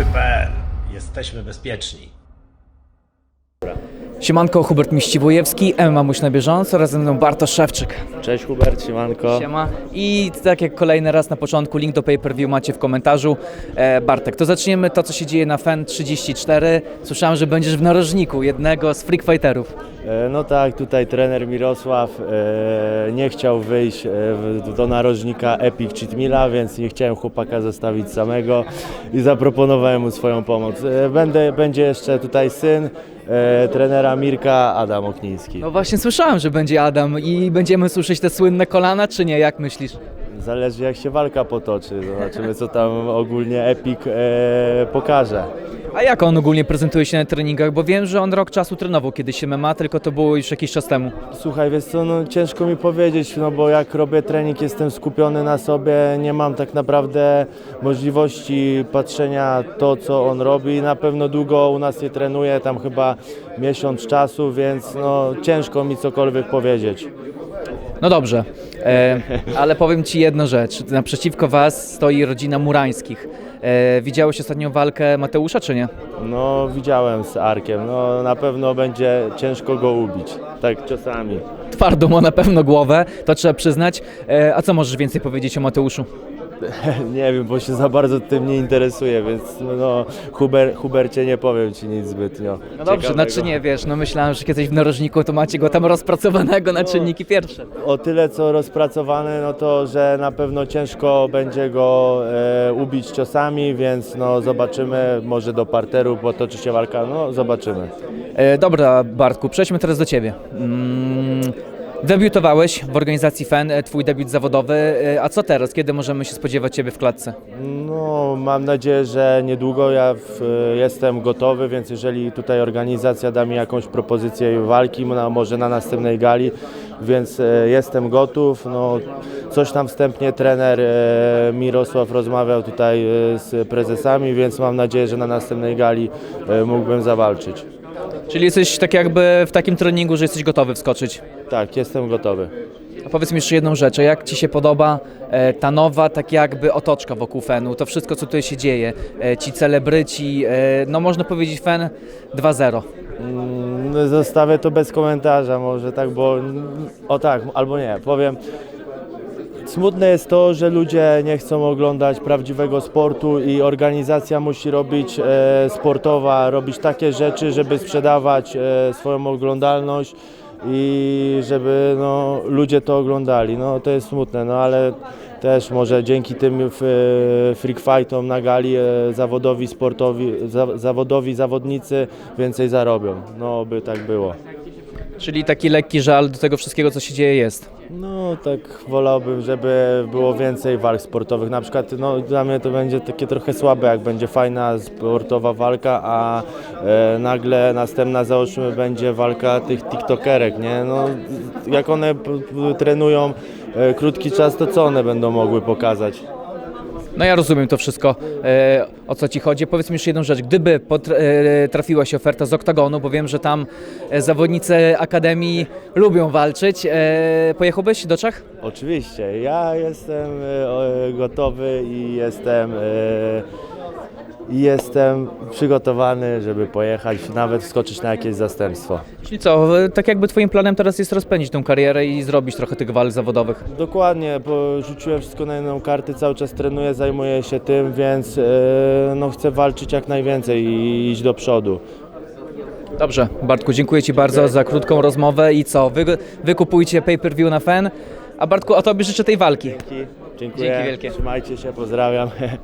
Boxy.pl. Jesteśmy bezpieczni. Siemanko, Hubert Miściwojewski, MMA Muś na bieżąco, razem ze mną Bartosz Szewczyk. Cześć Hubert, siemanko. Siema. I tak jak kolejny raz na początku, link do pay-per-view macie w komentarzu. E, Bartek, to zaczniemy to, co się dzieje na FEN 34. Słyszałem, że będziesz w narożniku jednego z freak fighterów. E, No tak, tutaj trener Mirosław e, nie chciał wyjść e, w- do narożnika Epic Cheatmila, więc nie chciałem chłopaka zostawić samego i zaproponowałem mu swoją pomoc. E, Będę, będzie jeszcze tutaj syn e, trenera Mirka, Adam Okniński. No właśnie słyszałem, że będzie Adam i będziemy słyszeć te słynne kolana, czy nie? Jak myślisz? Zależy jak się walka potoczy, zobaczymy co tam ogólnie Epic e, pokaże. A jak on ogólnie prezentuje się na treningach? Bo wiem, że on rok czasu trenował kiedyś MMA, tylko to było już jakiś czas temu. Słuchaj, wiesz co, no ciężko mi powiedzieć, no bo jak robię trening, jestem skupiony na sobie, nie mam tak naprawdę możliwości patrzenia to, co on robi. Na pewno długo u nas nie trenuje, tam chyba miesiąc czasu, więc no ciężko mi cokolwiek powiedzieć. No dobrze, e, ale powiem Ci jedną rzecz. Naprzeciwko Was stoi rodzina Murańskich. E, widziałeś ostatnią walkę Mateusza, czy nie? No widziałem z Arkiem, no na pewno będzie ciężko go ubić, tak czasami. Twardą ma na pewno głowę, to trzeba przyznać. E, a co możesz więcej powiedzieć o Mateuszu? Nie wiem, bo się za bardzo tym nie interesuję, więc no Huber, Hubercie nie powiem Ci nic zbytnio. No dobrze, ciekawego. znaczy nie, wiesz, no myślałem, że kiedyś w narożniku to macie go tam rozpracowanego na czynniki pierwsze. O tyle co rozpracowane, no to że na pewno ciężko będzie go e, ubić ciosami, więc no zobaczymy, może do parteru potoczy się walka, no zobaczymy. E, dobra, Bartku, przejdźmy teraz do Ciebie. Mm, debiutowałeś w organizacji FEN, e, Twój debiut zawodowy. E, a co teraz? Kiedy możemy się spodziewać Ciebie w klatce? No mam nadzieję, że niedługo ja w, jestem gotowy, więc jeżeli tutaj organizacja da mi jakąś propozycję walki, no, może na następnej gali, więc e, jestem gotów. No, coś tam wstępnie trener e, Mirosław rozmawiał tutaj e, z prezesami, więc mam nadzieję, że na następnej gali e, mógłbym zawalczyć. Czyli jesteś tak jakby w takim treningu, że jesteś gotowy wskoczyć. Tak, jestem gotowy. A powiedz mi jeszcze jedną rzecz, a jak Ci się podoba e, ta nowa, tak jakby otoczka wokół Fenu, to wszystko, co tutaj się dzieje, e, ci celebryci, e, no można powiedzieć Fen 2.0. Mm, Zostawię to bez komentarza, może tak, bo o tak, albo nie, powiem. Smutne jest to, że ludzie nie chcą oglądać prawdziwego sportu i organizacja musi robić e, sportowa, robić takie rzeczy, żeby sprzedawać e, swoją oglądalność i żeby no, ludzie to oglądali. No to jest smutne, no ale też może dzięki tym f, freak fightom na gali e, zawodowi sportowi, za, zawodowi zawodnicy więcej zarobią. No by tak było. Czyli taki lekki żal do tego wszystkiego, co się dzieje jest. No tak wolałbym, żeby było więcej walk sportowych. Na przykład no, dla mnie to będzie takie trochę słabe, jak będzie fajna sportowa walka, a e, nagle następna załóżmy będzie walka tych tiktokerek, nie? No, jak one trenują e, krótki czas, to co one będą mogły pokazać? No ja rozumiem to wszystko, e, o co Ci chodzi. Powiedz mi jeszcze jedną rzecz. Gdyby e, trafiła się oferta z Oktagonu, bo wiem, że tam e, zawodnicy Akademii lubią walczyć, e, pojechałbyś do Czech? Oczywiście, ja jestem gotowy i jestem, i jestem przygotowany, żeby pojechać, nawet wskoczyć na jakieś zastępstwo. Czyli co, tak jakby Twoim planem teraz jest rozpędzić tą karierę i zrobić trochę tych walk zawodowych. Dokładnie, bo rzuciłem wszystko na jedną kartę, cały czas trenuję, zajmuję się tym, więc e, no, chcę walczyć jak najwięcej i iść do przodu. Dobrze, Bartku, dziękuję Ci bardzo za krótką rozmowę i co, wy, wykupujcie pay-per-view na FEN, a Bartku, a Tobie życzę tej walki. Dziękuję, Dzięki wielkie. trzymajcie się, pozdrawiam.